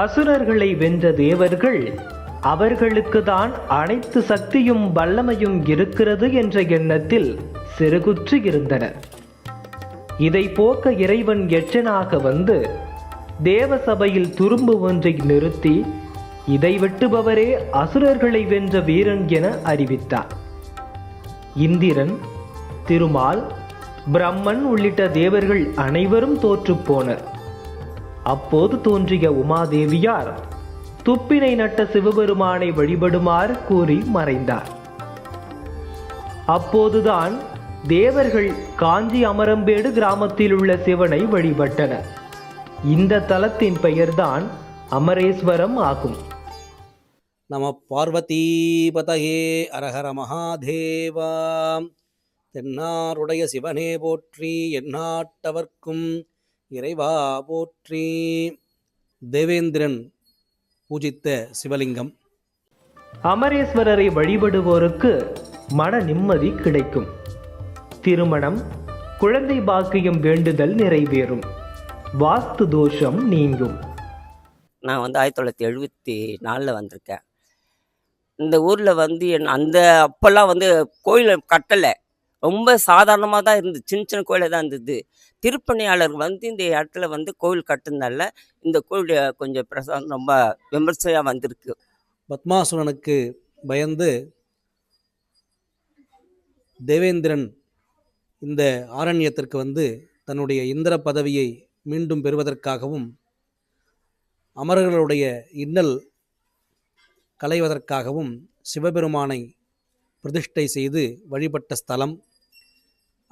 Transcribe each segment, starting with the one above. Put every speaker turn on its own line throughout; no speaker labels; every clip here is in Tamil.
அசுரர்களை வென்ற தேவர்கள் அவர்களுக்கு தான் அனைத்து சக்தியும் வல்லமையும் இருக்கிறது என்ற எண்ணத்தில் சிறுகுற்று இருந்தனர். இதை போக்க இறைவன் எச்சனாக வந்து தேவசபையில் துரும்பு ஒன்றை நிறுத்தி இதை வெட்டுபவரே அசுரர்களை வென்ற வீரன் என அறிவித்தார். இந்திரன் திருமால் பிரம்மன் உள்ளிட்ட தேவர்கள் அனைவரும் தோற்றுப்போனர் அப்போது தோன்றிய உமாதேவியார் துப்பினை நட்ட சிவபெருமானை வழிபடுமாறு கூறி மறைந்தார். அப்போதுதான் தேவர்கள் காஞ்சி அமரம்பேடு கிராமத்தில் உள்ள சிவனை வழிபட்டனர். இந்த தலத்தின் பெயர்தான் அமரேஸ்வரம் ஆகும்.
நம பார்வதீபதகே அரஹர மகாதேவா. தென்னாருடைய சிவனே போற்றி எந்நாட்டவர்க்கும் இறைவா போற்றி. தேவேந்திரன் பூஜித்த சிவலிங்கம்.
அமரேஸ்வரரை வழிபடுவோருக்கு மன நிம்மதி கிடைக்கும். திருமணம் குழந்தை பாக்கியம் வேண்டுதல் நிறைவேறும். வாஸ்து தோஷம் நீங்கும்.
நான் வந்து ஆயிரத்தி தொள்ளாயிரத்தி எழுபத்தி நாலில் வந்திருக்கேன். இந்த ஊரில் வந்து என் அந்த அப்போல்லாம் வந்து கோயில் கட்டலை. ரொம்ப சாதாரணமாக தான் இருந்தது. சின்ன சின்ன கோயிலாக தான் இருந்தது. திருப்பணியாளர் வந்து இந்த இடத்துல வந்து கோவில் கட்டுனதால இந்த கோயிலுடைய கொஞ்சம் பிரசாதம் ரொம்ப விமர்சையாக வந்திருக்கு.
பத்மாசுரனுக்கு பயந்து தேவேந்திரன் இந்த ஆரண்யத்திற்கு வந்து தன்னுடைய இந்திர பதவியை மீண்டும் பெறுவதற்காகவும் அமரர்களுடைய இன்னல் களைவதற்காகவும் சிவபெருமானை பிரதிஷ்டை செய்து வழிபட்ட ஸ்தலம்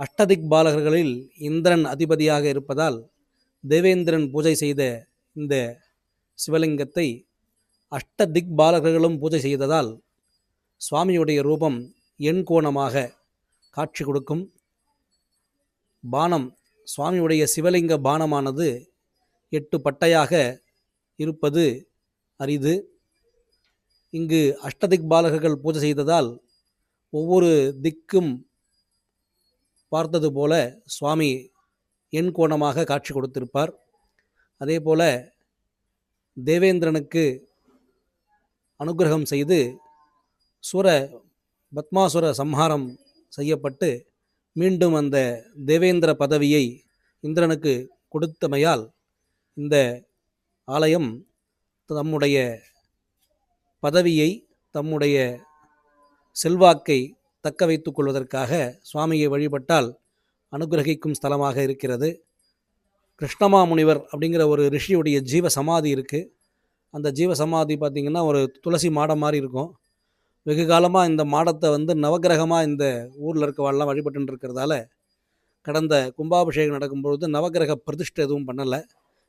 அஷ்டதிக் பாலகர்களில் இந்திரன் அதிபதியாக இருப்பதால் தேவேந்திரன் பூஜை செய்த இந்த சிவலிங்கத்தை அஷ்டதிக் பாலகர்களும் பூஜை செய்ததால் சுவாமியுடைய ரூபம் எண்கோணமாக காட்சி கொடுக்கும். பானம் சுவாமியுடைய சிவலிங்க பானமானது எட்டு பட்டையாக இருப்பது அரிது. இங்கு அஷ்டதிக் பாலகர்கள் பூஜை செய்ததால் ஒவ்வொரு திக்கும் பார்த்தது போல சுவாமி எண் கோணமாக காட்சி கொடுத்திருப்பார். அதே போல தேவேந்திரனுக்கு அனுக்கிரகம் செய்து சுர பத்மாசுர சம்ஹாரம் செய்யப்பட்டு மீண்டும் அந்த தேவேந்திர பதவியை இந்திரனுக்கு கொடுத்தமையால் இந்த ஆலயம் தம்முடைய பதவியை தம்முடைய செல்வாக்கை தக்க வைத்து கொள்வதற்காக சுவாமியை வழிபட்டால் அனுகிரகிக்கும் ஸ்தலமாக இருக்கிறது. கிருஷ்ணமா முனிவர் அப்படிங்கிற ஒரு ரிஷியுடைய ஜீவ சமாதி இருக்குது அந்த ஜீவ சமாதி பார்த்திங்கன்னா ஒரு துளசி மாடம் மாதிரி இருக்கும். வெகு காலமாக இந்த மாடத்தை வந்து நவக்கிரகமாக இந்த ஊரில் இருக்கவாள்லாம் வழிபட்டு இருக்கிறதால கடந்த கும்பாபிஷேகம் நடக்கும்பொழுது நவக்கிரக பிரதிஷ்டை எதுவும் பண்ணலை.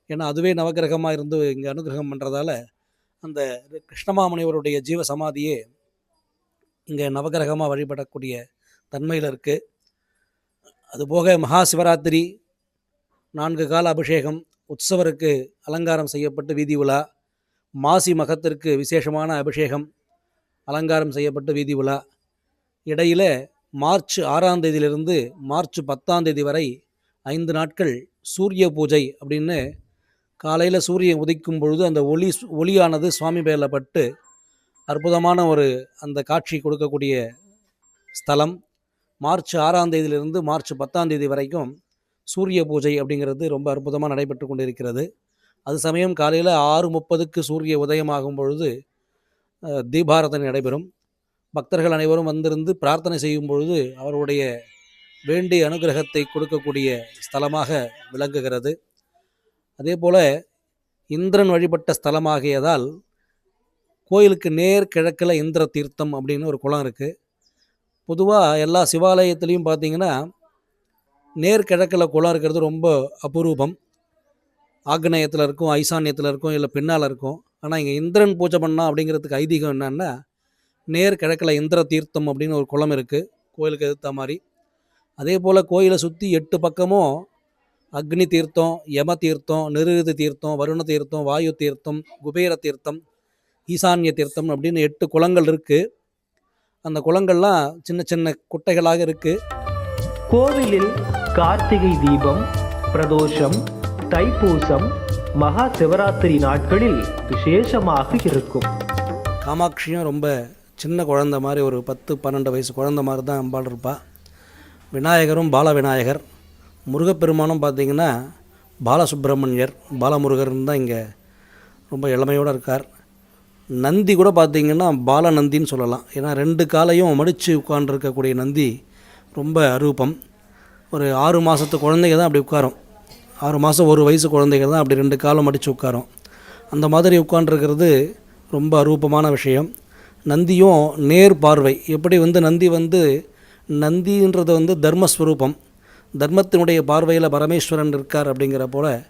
ஏன்னா அதுவே நவக்கிரகமாக இருந்து இங்கே அனுகிரகம் பண்ணுறதால அந்த கிருஷ்ணமாமுனிவருடைய ஜீவ சமாதியே இங்கே நவகிரகமாக வழிபடக்கூடிய தன்மையில் இருக்குது அதுபோக மகா சிவராத்திரி நான்கு கால அபிஷேகம் உற்சவருக்கு அலங்காரம் செய்யப்பட்டு வீதி உலா மாசி மகத்திற்கு விசேஷமான அபிஷேகம் அலங்காரம் செய்யப்பட்டு வீதி உலா. இடையில் மார்ச் ஆறாம் தேதியிலிருந்து மார்ச் பத்தாம் தேதி வரை ஐந்து நாட்கள் சூரிய பூஜை அப்படின்னு காலையில் சூரியன் உதிக்கும் பொழுது அந்த ஒளி ஒளியானது சுவாமி பேரில் பட்டு அற்புதமான ஒரு அந்த காட்சி கொடுக்கக்கூடிய ஸ்தலம். மார்ச் ஆறாம் தேதியிலிருந்து மார்ச் பத்தாம் தேதி வரைக்கும் சூரிய பூஜை அப்படிங்கிறது ரொம்ப அற்புதமாக நடைபெற்று கொண்டிருக்கிறது. அது சமயம் காலையில் ஆறு முப்பதுக்கு சூரிய உதயமாகும் பொழுது தீபாரதனை நடைபெறும். பக்தர்கள் அனைவரும் வந்திருந்து பிரார்த்தனை செய்யும் பொழுது அவருடைய வேண்டிய அனுகிரகத்தை கொடுக்கக்கூடிய ஸ்தலமாக விளங்குகிறது. அதே போல் இந்திரன் வழிபட்ட ஸ்தலமாகியதால் கோயிலுக்கு நேர் கிழக்கில் இந்திர தீர்த்தம் அப்படின்னு ஒரு குளம் இருக்குது பொதுவாக எல்லா சிவாலயத்துலேயும் பார்த்தீங்கன்னா நேர் கிழக்கில் குளம் இருக்கிறது ரொம்ப அபூர்வம். ஆக்னேயத்தில் இருக்கும் ஐசான்யத்தில் இருக்கும் இல்லை பின்னால் இருக்கும். ஆனால் இங்கே இந்திரன் பூஜை பண்ணா அப்படிங்கிறதுக்கு ஐதீகம் என்னென்னா நேர் கிழக்கில் இந்திர தீர்த்தம் அப்படின்னு ஒரு குளம் இருக்குது கோயிலுக்கு எதிர்த்த மாதிரி. அதே போல் கோயிலை சுற்றி எட்டு பக்கமும் அக்னி தீர்த்தம் யம தீர்த்தம் நிருதி தீர்த்தம் வருண தீர்த்தம் வாயு தீர்த்தம் குபேர தீர்த்தம் ஈசான்ய தீர்த்தம் அப்படின்னு எட்டு குளங்கள் இருக்குது அந்த குளங்கள்லாம் சின்ன சின்ன குட்டைகளாக இருக்குது
கோவிலில் கார்த்திகை தீபம் பிரதோஷம் தைப்பூசம் மகா சிவராத்திரி நாட்களில் விசேஷமாக இருக்கும்.
காமாட்சியும் ரொம்ப சின்ன குழந்த மாதிரி ஒரு பத்து பன்னெண்டு வயசு குழந்த மாதிரி தான் அம்பாள் இருப்பா. விநாயகரும் பால விநாயகர் முருகப்பெருமானும் பார்த்தீங்கன்னா பாலசுப்பிரமணியர் பாலமுருகர்னு தான் இங்கே ரொம்ப இளமையோடு இருக்கார். நந்தி கூட பார்த்தீங்கன்னா பாலநந்தின்னு சொல்லலாம். ஏன்னா ரெண்டு காலையும் மடித்து உட்காண்டிருக்கக்கூடிய நந்தி ரொம்ப அரூபம். ஒரு ஆறு மாதத்து குழந்தைங்க தான் அப்படி உட்காரும். ஆறு மாதம் ஒரு வயசு குழந்தைங்க தான் அப்படி ரெண்டு காலம் மடித்து உட்காரும். அந்த மாதிரி உட்காண்டிருக்கிறது ரொம்ப அரூபமான விஷயம். நந்தியும் நேர் பார்வை. எப்படி வந்து நந்தி வந்து நந்தின்றது வந்து தர்மஸ்வரூபம். தர்மத்தினுடைய பார்வையில் பரமேஸ்வரன் இருக்கார் அப்படிங்கிற போல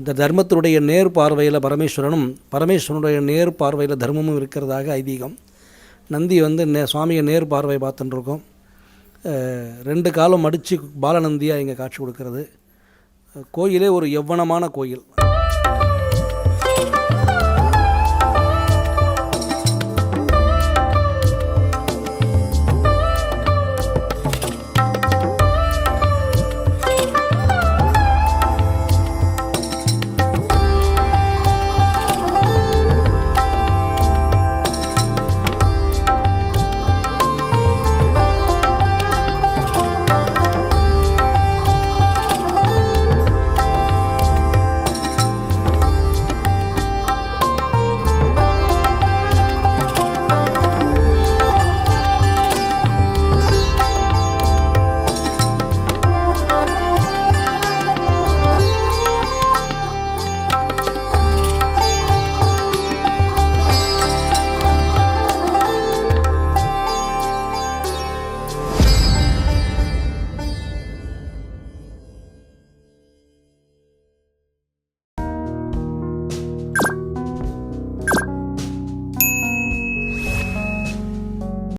இந்த தர்மத்தினுடைய நேர் பார்வையில் பரமேஸ்வரனும் பரமேஸ்வரனுடைய நேர் பார்வையில் தர்மமும் இருக்கிறதாக ஐதீகம். நந்தி வந்து நே சுவாமியை நேர் பார்வை பார்த்துட்டுருக்கோம் ரெண்டு காலம் மடித்து பாலநந்தியாக இங்கே காட்சி கொடுக்கறது. கோயிலே ஒரு எவ்வனமான கோயில்.